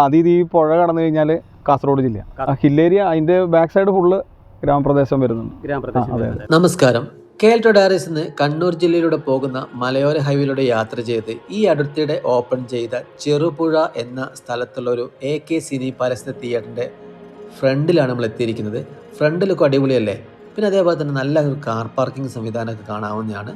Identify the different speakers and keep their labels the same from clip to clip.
Speaker 1: അത് ഇത് ഈ പുഴ കടന്നു കഴിഞ്ഞാൽ കാസർഗോഡ് ജില്ല. ഹില്ലേരിയ അതിന്റെ ബാക്ക് സൈഡ് ഫുള്ള് ഗ്രാമപ്രദേശം വരുന്നുണ്ട്.
Speaker 2: ഗ്രാമപ്രദേശം.
Speaker 3: നമസ്കാരം. കേൽട്ടോ ഡയറീസ് നിന്ന് കണ്ണൂർ ജില്ലയിലൂടെ പോകുന്ന മലയോര ഹൈവേയിലൂടെ യാത്ര ചെയ്ത് ഈ അടുത്തിടെ ഓപ്പൺ ചെയ്ത ചെറുപുഴ എന്ന സ്ഥലത്തുള്ള ഒരു എ കെ സിനി പരസ്യ തിയേറ്ററിന്റെ ഫ്രണ്ടിലാണ് നമ്മൾ എത്തിയിരിക്കുന്നത്. ഫ്രണ്ടിലൊക്കെ അടിപൊളിയല്ലേ? പിന്നെ അതേപോലെ തന്നെ നല്ല ഒരു കാർ പാർക്കിംഗ് സംവിധാനമൊക്കെ കാണാവുന്നതാണ്.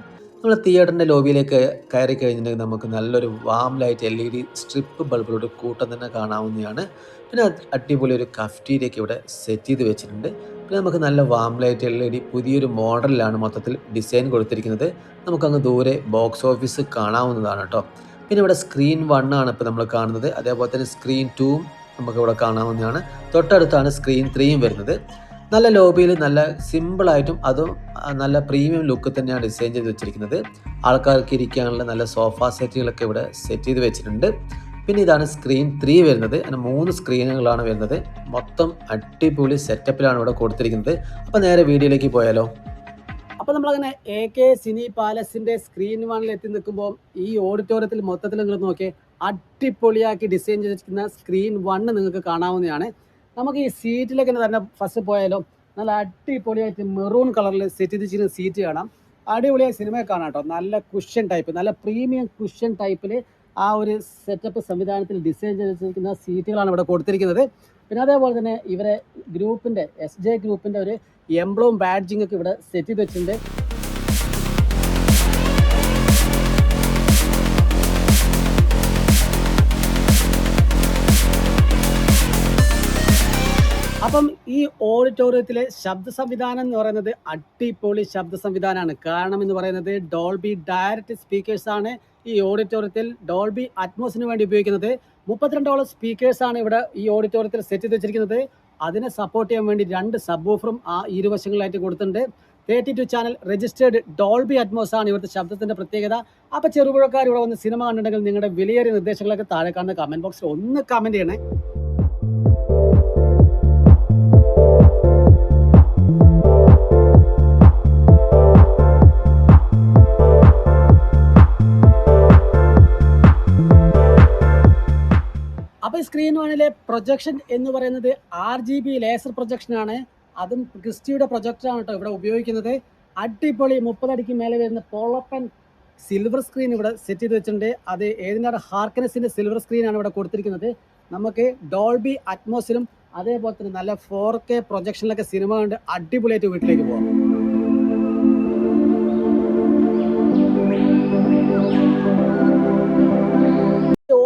Speaker 3: നമ്മൾ തിയേറ്ററിന്റെ ലോബിയിലേക്ക് കയറി കഴിഞ്ഞിട്ടുണ്ടെങ്കിൽ നമുക്ക് നല്ലൊരു warm light L E D strip ബൾബുകളുടെ കൂട്ടം തന്നെ കാണാവുന്നതാണ്. പിന്നെ അടിപൊളി ഒരു കഫ്റ്റീരിയൊക്കെ ഇവിടെ സെറ്റ് ചെയ്ത് വെച്ചിട്ടുണ്ട്. പിന്നെ നമുക്ക് നല്ല warm light L E D പുതിയൊരു മോഡലിലാണ് മൊത്തത്തിൽ ഡിസൈൻ കൊടുത്തിരിക്കുന്നത്. നമുക്കങ്ങ് ദൂരെ ബോക്സ് ഓഫീസ് കാണാവുന്നതാണ് കേട്ടോ. പിന്നെ ഇവിടെ സ്ക്രീൻ വൺ ആണ് ഇപ്പോൾ നമ്മൾ കാണുന്നത്. അതേപോലെ തന്നെ സ്ക്രീൻ ടൂവും നമുക്ക് ഇവിടെ കാണാവുന്നതാണ്. തൊട്ടടുത്താണ് സ്ക്രീൻ ത്രീയും വരുന്നത്. നല്ല ലോബിയിൽ നല്ല സിമ്പിളായിട്ടും അതും നല്ല പ്രീമിയം ലുക്ക് തന്നെയാണ് ഡിസൈൻ ചെയ്ത് വെച്ചിരിക്കുന്നത്. ആൾക്കാർക്ക് ഇരിക്കാനുള്ള നല്ല സോഫ സെറ്റുകളൊക്കെ ഇവിടെ സെറ്റ് ചെയ്ത് വെച്ചിട്ടുണ്ട്. പിന്നെ ഇതാണ് സ്ക്രീൻ ത്രീ വരുന്നത്. അങ്ങനെ മൂന്ന് സ്ക്രീനുകളാണ് വരുന്നത്. മൊത്തം അടിപൊളി സെറ്റപ്പിലാണ് ഇവിടെ കൊടുത്തിരിക്കുന്നത്. അപ്പോൾ നേരെ വീഡിയോയിലേക്ക് പോയാലോ.
Speaker 2: അപ്പോൾ നമ്മളങ്ങനെ എ കെ സിനി പാലസിന്റെ സ്ക്രീൻ വണ്ണിൽ എത്തി നിൽക്കുമ്പോൾ ഈ ഓഡിറ്റോറിയത്തിൽ മൊത്തത്തിൽ നിങ്ങൾ നോക്കിയേ അടിപൊളിയാക്കി ഡിസൈൻ ചെയ്തിരിക്കുന്ന സ്ക്രീൻ വണ്ണ് നിങ്ങൾക്ക് കാണാവുന്നതാണ്. നമുക്ക് ഈ സീറ്റിലേക്ക് തന്നെ ഫസ്റ്റ് പോയാലും? നല്ല അടിപൊളിയായിട്ട് മെറൂൺ കളറിൽ സെറ്റ് ചെയ്ത് വെച്ചിരിക്കുന്ന സീറ്റ് കാണാം. അടിപൊളിയായി സിനിമ കാണാം കേട്ടോ നല്ല കുഷ്യൻ ടൈപ്പ് നല്ല പ്രീമിയം കുഷ്യൻ ടൈപ്പിൽ ആ ഒരു സെറ്റപ്പ് സംവിധാനത്തിൽ ഡിസൈൻ ചെയ്തിരിക്കുന്ന സീറ്റുകളാണ് ഇവിടെ കൊടുത്തിരിക്കുന്നത്. പിന്നെ അതേപോലെ തന്നെ ഇവരെ ഗ്രൂപ്പിന്റെ എസ് ജെ ഗ്രൂപ്പിന്റെ ഒരു എംബ്ലവും ബാഡ്ജിങ്ങൊക്കെ ഇവിടെ സെറ്റ് ചെയ്ത് വെച്ചിട്ടുണ്ട്. അപ്പം ഈ ഓഡിറ്റോറിയത്തിലെ ശബ്ദ സംവിധാനം എന്ന് പറയുന്നത് അടിപൊളി ശബ്ദ സംവിധാനമാണ് കാരണം എന്ന് പറയുന്നത് ഡോൾബി ഡയറക്റ്റ് സ്പീക്കേഴ്സ് ആണ് ഈ ഓഡിറ്റോറിയത്തിൽ ഡോൾബി അറ്റ്മോസിന് വേണ്ടി ഉപയോഗിക്കുന്നത്. മുപ്പത്തിരണ്ടോളം സ്പീക്കേഴ്സ് ആണ് ഇവിടെ ഈ ഓഡിറ്റോറിയത്തിൽ സെറ്റ് ചെയ്ത് വെച്ചിരിക്കുന്നത്. അതിനെ സപ്പോർട്ട് ചെയ്യാൻ വേണ്ടി രണ്ട് സബ് ഓഫറും ആ ഇരുവശങ്ങളിലായിട്ട് കൊടുത്തിട്ടുണ്ട്. Thirty two channel registered Dolby Atmos ആണ് ഇവിടുത്തെ ശബ്ദത്തിന്റെ പ്രത്യേകത. അപ്പോൾ ചെറുപുഴക്കാർ ഇവിടെ വന്ന് സിനിമ കണ്ടിട്ടുണ്ടെങ്കിൽ നിങ്ങളുടെ വിലയേറിയ നിർദ്ദേശങ്ങളൊക്കെ താഴെ കാണുന്ന കമന്റ് ബോക്സിൽ ഒന്ന് കമന്റ് ചെയ്യണേ. സ്ക്രീൻ വണ്ണിലെ പ്രൊജക്ഷൻ എന്ന് പറയുന്നത് R G B laser projection ആണ്. അതും ക്രിസ്റ്റിയുടെ പ്രൊജക്ടറാണ് കേട്ടോ ഇവിടെ ഉപയോഗിക്കുന്നത്. അടിപൊളി മുപ്പതടിക്ക് മേലെ വരുന്ന പോളപ്പൻ സിൽവർ സ്ക്രീൻ ഇവിടെ സെറ്റ് ചെയ്ത് വെച്ചിട്ടുണ്ട്. അത് ഏതിനാണ്? ഹാർക്കനസിന്റെ സിൽവർ സ്ക്രീനാണ് ഇവിടെ കൊടുത്തിരിക്കുന്നത്. നമുക്ക് ഡോൾബി അറ്റ്മോസിലും അതേപോലെ തന്നെ നല്ല ഫോർ കെ പ്രൊജക്ഷനിലൊക്കെ സിനിമ കണ്ട് അടിപൊളിയായിട്ട് വീട്ടിലേക്ക് പോകാം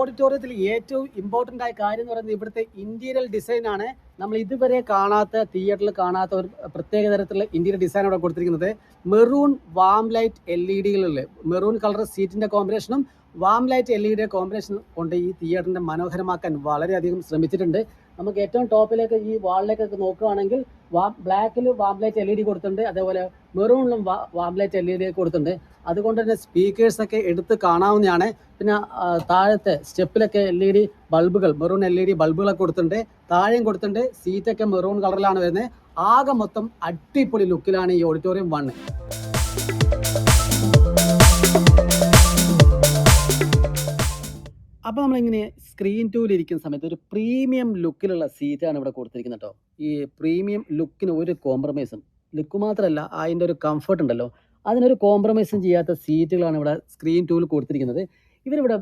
Speaker 2: ഓഡിറ്റോറിയത്തിൽ ഏറ്റവും ഇമ്പോർട്ടന്റ് ആയ കാര്യം എന്ന് പറയുന്നത് ഇവിടുത്തെ ഇന്റീരിയൽ ഡിസൈൻ ആണ്. നമ്മൾ ഇതുവരെ കാണാത്ത തിയേറ്ററിൽ കാണാത്ത ഒരു പ്രത്യേക തരത്തിലുള്ള ഇന്റീരിയർ ഡിസൈൻ അവിടെ കൊടുത്തിരിക്കുന്നത്. Maroon warm light L E ഡികളിലെ maroon colour സീറ്റിന്റെ കോമ്പിനേഷനും വാം ലൈറ്റ് എൽ ഇ ഡിയുടെ കോമ്പിനേഷൻ കൊണ്ട് ഈ തിയേറ്ററിനെ മനോഹരമാക്കാൻ വളരെയധികം ശ്രമിച്ചിട്ടുണ്ട്. നമുക്ക് ഏറ്റവും ടോപ്പിലേക്ക് ഈ വാളിലേക്കൊക്കെ നോക്കുകയാണെങ്കിൽ വാം ബ്ലാക്കിൽ വാംലൈറ്റ് എൽ ഇ ഡി കൊടുത്തിട്ടുണ്ട്. അതേപോലെ മെറൂണിലും warm light L E D കൊടുത്തിട്ടുണ്ട്. അതുകൊണ്ട് തന്നെ സ്പീക്കേഴ്സൊക്കെ എടുത്ത് കാണാവുന്നതാണ്. പിന്നെ താഴത്തെ സ്റ്റെപ്പിലൊക്കെ എൽ ഇ ഡി ബൾബുകൾ മെറൂൺ എൽ ഇ ഡി ബൾബുകളൊക്കെ കൊടുത്തിട്ടുണ്ട്. താഴെയും കൊടുത്തിട്ടുണ്ട്. സീറ്റൊക്കെ മെറൂൺ കളറിലാണ് വരുന്നത്. ആകെ മൊത്തം അടിപൊളി ലുക്കിലാണ് ഈ ഓഡിറ്റോറിയം വൺ അപ്പോൾ നമ്മളിങ്ങനെ സ്ക്രീൻ ടൂലിരിക്കുന്ന സമയത്ത് ഒരു പ്രീമിയം ലുക്കിലുള്ള സീറ്റാണ് ഇവിടെ കൊടുത്തിരിക്കുന്നത് കേട്ടോ ഈ പ്രീമിയം ലുക്കിന് ഒരു കോംപ്രമൈസും ലുക്ക് മാത്രമല്ല അതിന്റെ ഒരു കംഫർട്ട് ഉണ്ടല്ലോ. അതിനൊരു കോംപ്രമൈസും ചെയ്യാത്ത സീറ്റുകളാണ് ഇവിടെ സ്ക്രീൻ ടൂവിൽ കൊടുത്തിരിക്കുന്നത്. ഇവരിവിടെ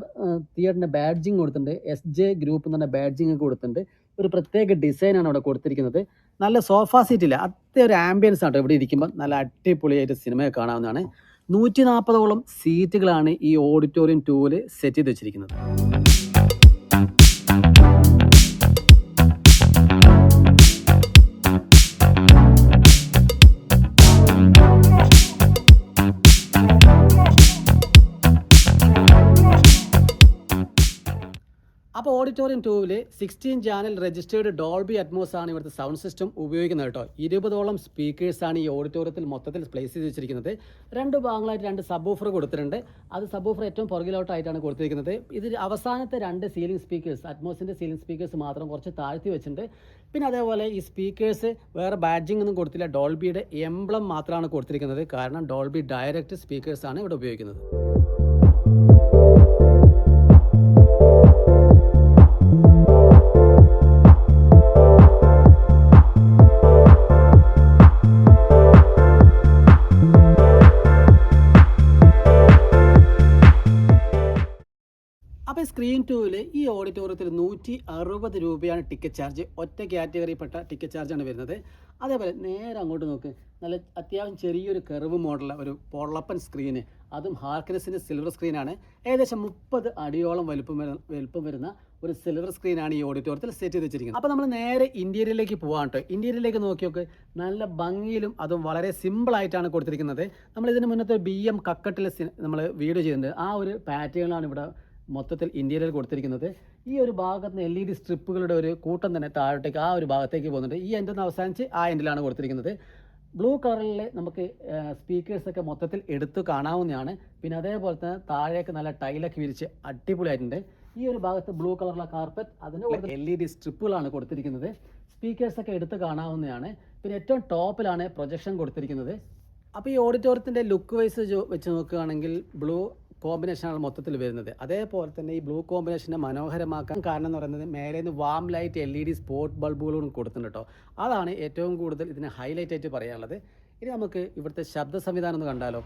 Speaker 2: തിയേറ്ററിന്റെ ബാഡ്ജിങ് കൊടുത്തിട്ടുണ്ട്. എസ് ജെ ഗ്രൂപ്പ് എന്ന് പറഞ്ഞ ബാഡ്ജിങ് കൊടുത്തിട്ടുണ്ട്. ഒരു പ്രത്യേക ഡിസൈനാണ് ഇവിടെ കൊടുത്തിരിക്കുന്നത്. നല്ല സോഫ സീറ്റില്ല അത്ര ഒരു ആംബിയൻസ് ആണ് ട്ടോ ഇവിടെ ഇരിക്കുമ്പോൾ നല്ല അടിപൊളിയായിട്ട് സിനിമയെ കാണാവുന്നതാണ്. നൂറ്റി നാൽപ്പതോളം സീറ്റുകളാണ് ഈ ഓഡിറ്റോറിയം ടൂവിൽ സെറ്റ് ചെയ്ത് വെച്ചിരിക്കുന്നത്. ഓഡിറ്റോറിയം ടൂവിൽ sixteen channel registered Dolby Atmos ആണ് ഇവിടുത്തെ സൗണ്ട് സിസ്റ്റം ഉപയോഗിക്കുന്നത് കേട്ടോ. ഇരുപതോളം സ്പീക്കേഴ്സാണ് ഈ ഓഡിറ്റോറിയത്തിൽ മൊത്തത്തിൽ പ്ലേസ് ചെയ്ത് വെച്ചിരിക്കുന്നത്. രണ്ട് ഭാഗങ്ങളായിട്ട് രണ്ട് സബ് ഓഫർ കൊടുത്തിട്ടുണ്ട്. അത് സബ് ഓഫർ ഏറ്റവും പുറകിലോട്ടായിട്ടാണ് കൊടുത്തിരിക്കുന്നത്. ഇതിൽ അവസാനത്തെ രണ്ട് സീലിംഗ് സ്പീക്കേഴ്സ് അറ്റ്മോസിന്റെ സീലിംഗ് സ്പീക്കേഴ്സ് മാത്രം കുറച്ച് താഴ്ത്തി വെച്ചിട്ടുണ്ട്. പിന്നെ അതേപോലെ ഈ സ്പീക്കേഴ്സ് വേറെ ബാഡ്ജിംഗ് ഒന്നും കൊടുത്തില്ല. ഡോൾബിയുടെ എംബ്ലം മാത്രമാണ് കൊടുത്തിരിക്കുന്നത്. കാരണം ഡോൾബി ഡയറക്റ്റ് സ്പീക്കേഴ്സാണ് ഇവിടെ ഉപയോഗിക്കുന്നത്. ടൂവിൽ ഈ ഓഡിറ്റോറിയത്തിൽ നൂറ്റി അറുപത് രൂപയാണ് ടിക്കറ്റ് ചാർജ് ഒറ്റ കാറ്റഗറിയിൽപ്പെട്ട ടിക്കറ്റ് ചാർജാണ് വരുന്നത്. അതേപോലെ നേരെ അങ്ങോട്ട് നോക്ക്. നല്ല അത്യാവശ്യം ചെറിയൊരു കർവ് മോഡലുള്ള ഒരു പൊള്ളപ്പൻ സ്ക്രീന് അതും ഹാർക്കനസിന്റെ സിൽവർ സ്ക്രീനാണ് ഏകദേശം മുപ്പത് അടിയോളം വലുപ്പം വരുന്ന വലുപ്പം വരുന്ന ഒരു സിൽവർ സ്ക്രീനാണ് ഈ ഓഡിറ്റോറിയത്തിൽ സെറ്റ് ചെയ്ത് വെച്ചിരിക്കുന്നത്. അപ്പോൾ നമ്മൾ നേരെ ഇന്ത്യയിലേക്ക് പോകാം കേട്ടോ ഇന്ത്യയിലേക്ക് നോക്കി നോക്ക്. നല്ല ഭംഗിയിലും അതും വളരെ സിമ്പിളായിട്ടാണ് കൊടുത്തിരിക്കുന്നത്. നമ്മൾ ഇതിന് മുന്നത്തെ ബി എം കക്കട്ടിൽ നമ്മൾ വീഡിയോ ചെയ്തിട്ടുണ്ട് ആ ഒരു പാറ്റേണാണ് ഇവിടെ മൊത്തത്തിൽ ഇന്ത്യയിൽ കൊടുത്തിരിക്കുന്നത് ഈ ഒരു ഭാഗത്ത് നിന്ന് എൽ ഇ ഡി സ്ട്രിപ്പുകളുടെ ഒരു കൂട്ടം തന്നെ താഴോട്ടേക്ക് ആ ഒരു ഭാഗത്തേക്ക് പോകുന്നുണ്ട്. ഈ എൻഡിൽ നിന്ന് അവസാനിച്ച് ആ എൻഡിലാണ് കൊടുത്തിരിക്കുന്നത്. ബ്ലൂ കളറിൽ നമുക്ക് സ്പീക്കേഴ്സൊക്കെ മൊത്തത്തിൽ എടുത്തു കാണാവുന്നതാണ്. പിന്നെ അതേപോലെ തന്നെ താഴേക്ക് നല്ല ടൈലൊക്കെ വിരിച്ച് അടിപൊളിയായിട്ടുണ്ട്. ഈ ഒരു ഭാഗത്ത് ബ്ലൂ കളറുള്ള കാർപ്പറ്റ് അതിന് എൽ ഇ ഡി സ്ട്രിപ്പുകളാണ് കൊടുത്തിരിക്കുന്നത്. സ്പീക്കേഴ്സൊക്കെ എടുത്ത് കാണാവുന്നതാണ്. പിന്നെ ഏറ്റവും ടോപ്പിലാണ് പ്രൊജക്ഷൻ കൊടുത്തിരിക്കുന്നത്. അപ്പോൾ ഈ ഓഡിറ്റോറിയത്തിന്റെ ലുക്ക് വൈസ് വെച്ച് നോക്കുകയാണെങ്കിൽ ബ്ലൂ കോമ്പിനേഷനാണ് മൊത്തത്തിൽ വരുന്നത്. അതേപോലെ തന്നെ ഈ ബ്ലൂ കോമ്പിനേഷനെ മനോഹരമാക്കാൻ കാരണം എന്ന് പറയുന്നത് മേലെ നിന്ന് warm light L E D spot ബൾബുകളും കൊടുത്തിട്ടുണ്ട് കേട്ടോ അതാണ് ഏറ്റവും കൂടുതൽ ഇതിനെ ഹൈലൈറ്റ് ആയിട്ട് പറയാനുള്ളത്. ഇനി നമുക്ക് ഇവിടുത്തെ ശബ്ദ സംവിധാനം ഒന്ന് കണ്ടാലോ.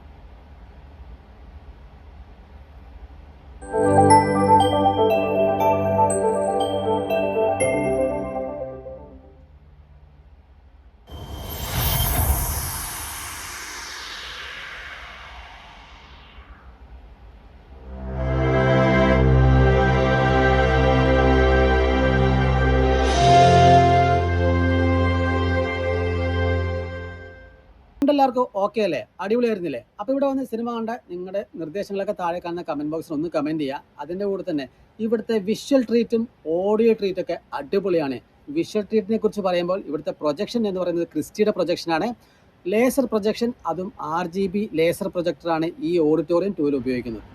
Speaker 2: എല്ലാവർക്കും ഓക്കെ അല്ലേ? അടിപൊളിയായിരുന്നില്ലേ? അപ്പോൾ ഇവിടെ വന്ന് സിനിമ കണ്ട നിങ്ങളുടെ നിർദ്ദേശങ്ങളൊക്കെ താഴെ കാണുന്ന കമന്റ് ബോക്സിൽ ഒന്ന് കമന്റ് ചെയ്യുക അതിന്റെ കൂടെ തന്നെ ഇവിടുത്തെ വിഷ്വൽ ട്രീറ്റും ഓഡിയോ ട്രീറ്റും ഒക്കെ അടിപൊളിയാണ്. വിഷ്വൽ ട്രീറ്റിനെ കുറിച്ച് പറയുമ്പോൾ ഇവിടുത്തെ പ്രൊജക്ഷൻ എന്ന് പറയുന്നത് ക്രിസ്റ്റിയുടെ പ്രൊജക്ഷനാണ് ലേസർ പ്രൊജക്ഷൻ അതും ആർ ജി ബി ലേസർ പ്രൊജക്ടറാണ് ഈ ഓഡിറ്റോറിയം ടൂവിൽ ഉപയോഗിക്കുന്നത്.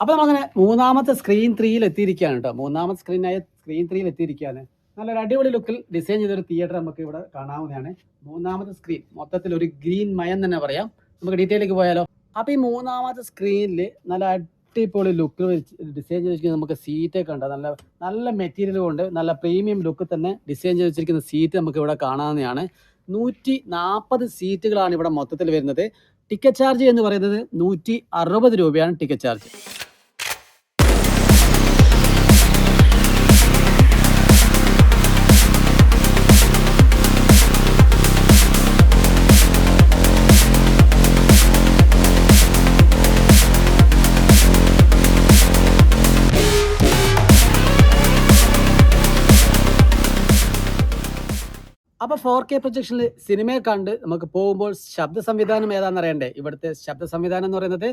Speaker 2: അപ്പോൾ നമ്മളങ്ങനെ മൂന്നാമത്തെ സ്ക്രീൻ ത്രീയിൽ എത്തിയിരിക്കുകയാണ് കേട്ടോ മൂന്നാമത്തെ സ്ക്രീനായ സ്ക്രീൻ ത്രീയിൽ എത്തിയിരിക്കുകയാണ്. നല്ലൊരു അടിപൊളി ലുക്കിൽ ഡിസൈൻ ചെയ്തൊരു തിയേറ്റർ നമുക്ക് ഇവിടെ കാണാവുന്നതാണ്. മൂന്നാമത്തെ സ്ക്രീൻ മൊത്തത്തിൽ ഒരു ഗ്രീൻ മയം തന്നെ പറയാം. നമുക്ക് ഡീറ്റെയിലേക്ക് പോയാലോ. അപ്പോൾ ഈ മൂന്നാമത്തെ സ്ക്രീനിൽ നല്ല അടിപൊളി ലുക്ക് ഡിസൈൻ ചെയ്ത് വെച്ചിരിക്കുന്ന നമുക്ക് സീറ്റൊക്കെ ഉണ്ട്. നല്ല നല്ല മെറ്റീരിയൽ കൊണ്ട് നല്ല പ്രീമിയം ലുക്ക് തന്നെ ഡിസൈൻ ചെയ്ത് വെച്ചിരിക്കുന്ന സീറ്റ് നമുക്ക് ഇവിടെ കാണാവുന്നതാണ്. നൂറ്റി നാൽപ്പത് സീറ്റുകളാണ് ഇവിടെ മൊത്തത്തിൽ വരുന്നത്. ടിക്കറ്റ് ചാർജ് എന്ന് പറയുന്നത് നൂറ്റി അറുപത് രൂപയാണ് ടിക്കറ്റ് ചാർജ് അപ്പോൾ ഫോർ കെ പ്രൊജക്ഷനിൽ സിനിമയെ കണ്ട് നമുക്ക് പോകുമ്പോൾ ശബ്ദ സംവിധാനം ഏതാണെന്ന് അറിയണ്ടേ? ഇവിടുത്തെ ശബ്ദ സംവിധാനം എന്ന് പറയുന്നത്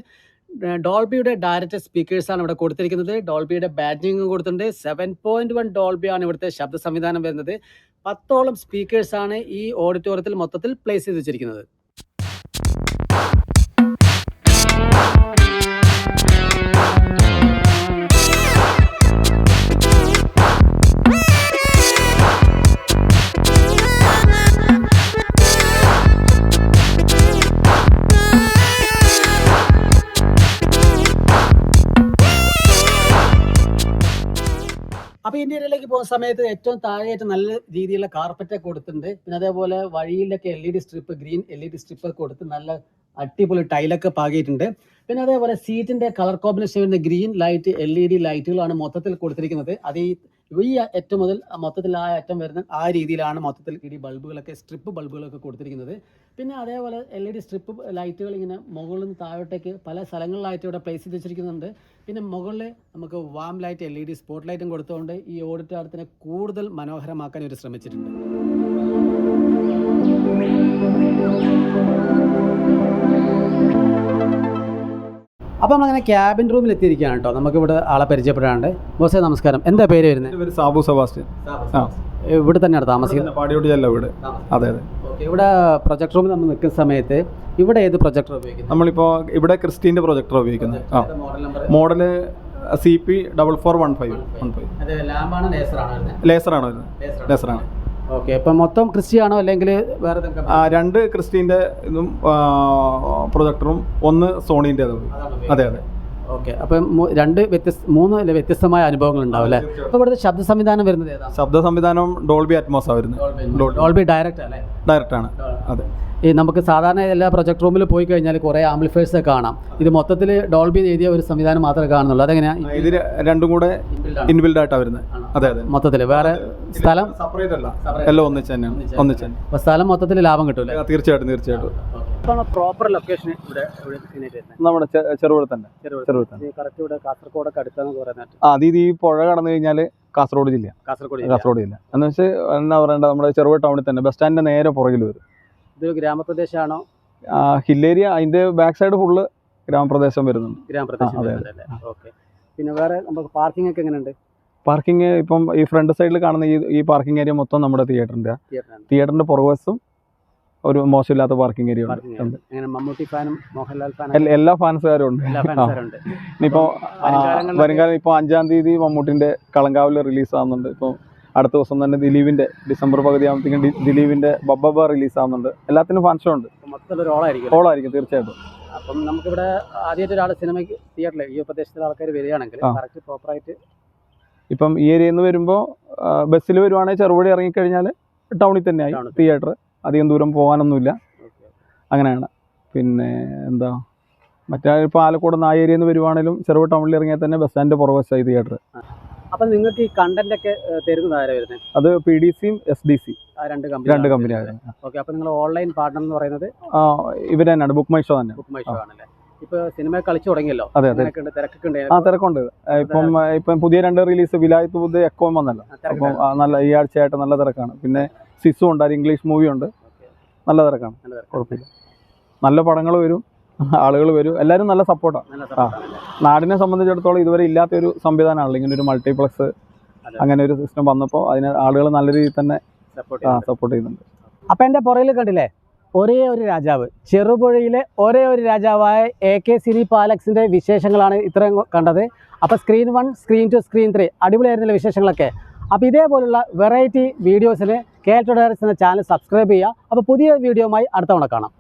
Speaker 2: ഡോൾബിയുടെ ഡയറക്റ്റ് സ്പീക്കേഴ്സാണ് ഇവിടെ കൊടുത്തിരിക്കുന്നത്. ഡോൾബിയുടെ ബാറ്റിങ്ങും കൊടുത്തിട്ടുണ്ട്. സെവൻ പോയിന്റ് വൺ ഡോൾബിയാണ് ഇവിടുത്തെ ശബ്ദ സംവിധാനം വരുന്നത്. പത്തോളം സ്പീക്കേഴ്സാണ് ഈ ഓഡിറ്റോറിയത്തിൽ മൊത്തത്തിൽ പ്ലേസ് ചെയ്ത് വെച്ചിരിക്കുന്നത്. ഇന്ത്യയിലേക്ക് പോകുന്ന സമയത്ത് ഏറ്റവും താഴെയായിട്ട് നല്ല രീതിയിലുള്ള കാർപ്പറ്റ് ഒക്കെ കൊടുത്തിട്ടുണ്ട്. പിന്നെ അതേപോലെ വഴിയിലൊക്കെ L E D strip green L E D strip കൊടുത്ത് നല്ല അടിപൊളി ടൈലൊക്കെ പാകിയിട്ടുണ്ട്. പിന്നെ അതേപോലെ സീറ്റിന്റെ കളർ കോമ്പിനേഷൻ വരുന്ന green light L E D ലൈറ്റുകളാണ് മൊത്തത്തിൽ കൊടുത്തിരിക്കുന്നത്. അത് ഈ ഈ അറ്റം മുതൽ മൊത്തത്തിൽ ആ അറ്റം വരുന്ന ആ രീതിയിലാണ് മൊത്തത്തിൽ ഇടി ബൾബുകളൊക്കെ സ്ട്രിപ്പ് ബൾബുകളൊക്കെ കൊടുത്തിരിക്കുന്നത്. പിന്നെ അതേപോലെ എൽ ഇ ഡി സ്ട്രിപ്പ് ലൈറ്റുകൾ ഇങ്ങനെ മുകളിൽ നിന്ന് താഴോട്ടേക്ക് പല സ്ഥലങ്ങളിലായിട്ട് ഇവിടെ പ്ലേസ് ചെയ്ത് വെച്ചിരിക്കുന്നുണ്ട്. പിന്നെ മുകളിൽ നമുക്ക് warm light L E D spot ലൈറ്റും കൊടുത്തുകൊണ്ട് ഈ ഓഡിറ്റോറിയത്തിനെ കൂടുതൽ മനോഹരമാക്കാൻ ഇവർ ശ്രമിച്ചിട്ടുണ്ട്. അപ്പോൾ നമ്മളങ്ങനെ ക്യാബിൻ റൂമിൽ എത്തിയിരിക്കുകയാണ് കേട്ടോ. നമുക്കിവിടെ ആളെ പരിചയപ്പെടാണ്ട് ബോസേ നമസ്കാരം. എന്താ പേര് വരുന്നത്
Speaker 1: പേര് സാബു സെബാസ്റ്റ്യൻ. ആ.
Speaker 2: ഇവിടെ തന്നെയാണ് താമസിക്കുന്നത്?
Speaker 1: പാടിയോട്ടിയല്ല ഇവിടെ അതെ അതെ.
Speaker 2: ഇവിടെ പ്രൊജക്ട് റൂമിൽ നമ്മൾ നിൽക്കുന്ന സമയത്ത് ഇവിടെ ഏത് പ്രൊജക്ടർ ഉപയോഗിക്കുന്നത്?
Speaker 1: നമ്മളിപ്പോൾ ഇവിടെ ക്രിസ്റ്റീന്റെ പ്രൊജക്ടർ ഉപയോഗിക്കുന്നത്. ആ.
Speaker 2: Model
Speaker 1: C P double four one five one five.
Speaker 2: ലേസറാണ് വരുന്നത്.
Speaker 1: ലേസറാണ്.
Speaker 2: ഓക്കെ അപ്പം മൊത്തം ക്രിസ്റ്റിയാണോ അല്ലെങ്കിൽ വേറെ ഏതെങ്കിലും
Speaker 1: ആ, രണ്ട് ക്രിസ്റ്റീന്റെ ഇതും പ്രൊജക്ടറും ഒന്ന് സോണീന്റെ അതും അതെ അതെ.
Speaker 2: ഓക്കെ അപ്പം മൂ- രണ്ട് വ്യത്യസ്ത മൂന്ന് അല്ലെ വ്യത്യസ്തമായ അനുഭവങ്ങൾ ഉണ്ടാവും അല്ലേ? അപ്പോൾ ഇവിടുത്തെ ശബ്ദ സംവിധാനം വരുന്നത് ഏതാണ്
Speaker 1: ശബ്ദ സംവിധാനം ഡോൾബി അറ്റ്മോസാണ് വരുന്നത്.
Speaker 2: ഡോൾബി ഡയറക്റ്റ് അല്ലേ?
Speaker 1: ഡയറക്റ്റ് ആണ്. അതെ.
Speaker 2: ഈ നമുക്ക് സാധാരണ എല്ലാ പ്രൊജക്ട് റൂമിൽ പോയി കഴിഞ്ഞാൽ കുറേ ആംപ്ലിഫയേഴ്സ് കാണാം. ഇത് മൊത്തത്തിൽ ഡോൾബി എഴുതിയ ഒരു സംവിധാനം മാത്രമേ കാണുന്നുള്ളൂ. അതെങ്ങനെയാണ്
Speaker 1: ഇത് ര- രണ്ടും കൂടെ ഇൻബിൽഡ് ആയിട്ടാണ് വരുന്നത്. അതെ അതെ.
Speaker 2: മൊത്തത്തിൽ വേറെ സ്ഥലം?
Speaker 1: സെപ്പറേറ്റ് അല്ല. എല്ലാം ഒന്നിച്ച് തന്നെയാണ്. ഒന്നിച്ച് തന്നെ
Speaker 2: അപ്പോൾ സ്ഥലം മൊത്തത്തിൽ ലാഭം കിട്ടൂലേ?
Speaker 1: തീർച്ചയായിട്ടും തീർച്ചയായിട്ടും.
Speaker 2: പ്രോപ്പർ ലൊക്കേഷൻ ഇവിടെ
Speaker 1: നമ്മുടെ ചെറുപുഴ തന്നെ ചെറുപുഴ തന്നെ
Speaker 2: കറക്റ്റ് ഇവിടെ കാസർഗോഡൊക്കെ അടുത്താന്ന് പറയുന്നത്
Speaker 1: ആ അത് ഈ പുഴ കടന്നു കഴിഞ്ഞാൽ കാസർഗോഡ് ജില്ല.
Speaker 2: കാസർഗോഡ്
Speaker 1: കാസർഗോഡ് ജില്ല. എന്ന് വെച്ചാൽ എന്താ പറയണ്ട നമ്മുടെ ചെറുപുഴ ടൗണിൽ തന്നെ ബസ് സ്റ്റാൻഡിന്റെ നേരെ പുറകിൽ വരും.
Speaker 2: ഇതൊരു ഗ്രാമപ്രദേശമാണോ?
Speaker 1: ഹില്ലേരിയ അതിന്റെ ബാക്ക് സൈഡ് ഫുള്ള് ഗ്രാമപ്രദേശം വരുന്നുണ്ട്.
Speaker 2: ഗ്രാമപ്രദേശം ഓക്കെ. പിന്നെ വേറെ നമുക്ക് പാർക്കിംഗ് ഒക്കെ എങ്ങനെയുണ്ട്?
Speaker 1: പാർക്കിംഗ് ഇപ്പം ഈ ഫ്രണ്ട് സൈഡിൽ കാണുന്ന ഈ ഈ പാർക്കിംഗ് ഏരിയ മൊത്തം നമ്മുടെ തിയേറ്ററിന്റെ തിയേറ്ററിന്റെ പുറകുവശത്തും ഒരു മോശമില്ലാത്ത പാർക്കിംഗ് ഏരിയ ഉണ്ട്.
Speaker 2: മമ്മൂട്ടി ഫാനും മോഹൻലാൽ ഫാനും
Speaker 1: എല്ലാ ഫാൻസുകാരും ഉണ്ട്. ഇനിയിപ്പോ വരുംകാലം ഇപ്പൊ അഞ്ചാം തീയതി മമ്മൂട്ടിന്റെ കളങ്കാവിൽ റിലീസ് ആവുന്നുണ്ട്. ഇപ്പൊ അടുത്ത ദിവസം തന്നെ ദിലീപിന്റെ ഡിസംബർ പകുതി ആകുമ്പോഴത്തേക്കും ദിലീപിന്റെ ബബ്ബ റിലീസ് ആവുന്നുണ്ട്. എല്ലാത്തിനും ഫാൻ ഷോ ഉണ്ട്
Speaker 2: ഓളായിരിക്കും
Speaker 1: തീർച്ചയായിട്ടും.
Speaker 2: അപ്പം നമുക്കിവിടെ ആദ്യമായിട്ട് ഒരാൾ സിനിമയ്ക്ക് തിയേറ്ററിൽ ഈ പ്രദേശത്തെ ആൾക്കാർ വരികയാണെങ്കിൽ. കറക്റ്റ് പ്രോപ്പറായിട്ട്
Speaker 1: ഇപ്പം ഈ ഏരിയയിൽ നിന്ന് വരുമ്പോൾ ബസ്സിൽ വരുവാണെങ്കിൽ ചെറുപടി ഇറങ്ങിക്കഴിഞ്ഞാൽ ടൗണിൽ തന്നെയായി. തിയേറ്റർ അധികം ദൂരം പോകാനൊന്നുമില്ല. അങ്ങനെയാണ്. പിന്നെ എന്താ മറ്റേ ഇപ്പോൾ ആലക്കോട് നായേരിയിൽ നിന്ന് വരുവാണെങ്കിലും ചെറുപ ടൗണിൽ ഇറങ്ങിയാൽ തന്നെ ബസ് സ്റ്റാൻഡ് പുറകുവശമായി തിയേറ്റർ
Speaker 2: അപ്പം നിങ്ങൾക്ക് ഈ കണ്ടന്റ് ഒക്കെ തരുന്നത് ആരാ വരുന്നത്
Speaker 1: അത് പി ഡി സിയും എസ് ഡി സി
Speaker 2: രണ്ട് കമ്പനി
Speaker 1: രണ്ട് കമ്പനി
Speaker 2: ഓക്കെ അപ്പം നിങ്ങൾ ഓൺലൈൻ പാർട്ണർ എന്ന് പറയുന്നത്
Speaker 1: ഇവർ തന്നെയാണ് ബുക്ക് മൈ ഷോ തന്നെ.
Speaker 2: ബുക്ക് മൈ ഷോ ആണല്ലേ? ഇപ്പൊ സിനിമ കളിച്ചു തുടങ്ങിയല്ലോ?
Speaker 1: അതെ അതെ. ആ തിരക്കുണ്ട്. ഇപ്പം ഇപ്പം പുതിയ രണ്ട് റിലീസ് വിലായത്ത് ബുദ്ധ എക്കോം വന്നല്ലോ. അപ്പം നല്ല ഈ ആഴ്ചയായിട്ട് നല്ല തിരക്കാണ്. പിന്നെ സിസു ഉണ്ട് ഒരു ഇംഗ്ലീഷ് മൂവി ഉണ്ട്. നല്ല തിരക്കാണ്. കുഴപ്പമില്ല. നല്ല പടങ്ങൾ വരും ആളുകൾ വരും. എല്ലാവരും നല്ല സപ്പോർട്ടാണ്
Speaker 2: ആ?
Speaker 1: നാടിനെ സംബന്ധിച്ചിടത്തോളം ഇതുവരെ ഇല്ലാത്തൊരു സംവിധാനമാണല്ലോ ഇങ്ങനെ ഒരു മൾട്ടിപ്ലക്സ് അങ്ങനെ ഒരു സിസ്റ്റം വന്നപ്പോൾ അതിന് ആളുകൾ നല്ല രീതിയിൽ തന്നെ. സപ്പോർട്ട് ചെയ്യുന്നുണ്ട്.
Speaker 2: അപ്പം എന്റെ പുറയിൽ കണ്ടില്ലേ? ഒരേ ഒരു രാജാവ്. ചെറുപുഴയിലെ ഒരേ ഒരു രാജാവായ എ കെ സിരി പാലക്സിന്റെ വിശേഷങ്ങളാണ് ഇത്രയും കണ്ടത്. അപ്പോൾ screen one screen two screen three അടിപൊളിയായിരുന്നില്ല വിശേഷങ്ങളൊക്കെ. അപ്പോൾ ഇതേപോലുള്ള വെറൈറ്റി വീഡിയോസിന് കേൾ ടു ഡയറക്ട്സ് എന്ന ചാനൽ സബ്സ്ക്രൈബ് ചെയ്യുക. അപ്പോൾ പുതിയ വീഡിയോയുമായി അടുത്ത തവണ കാണാം.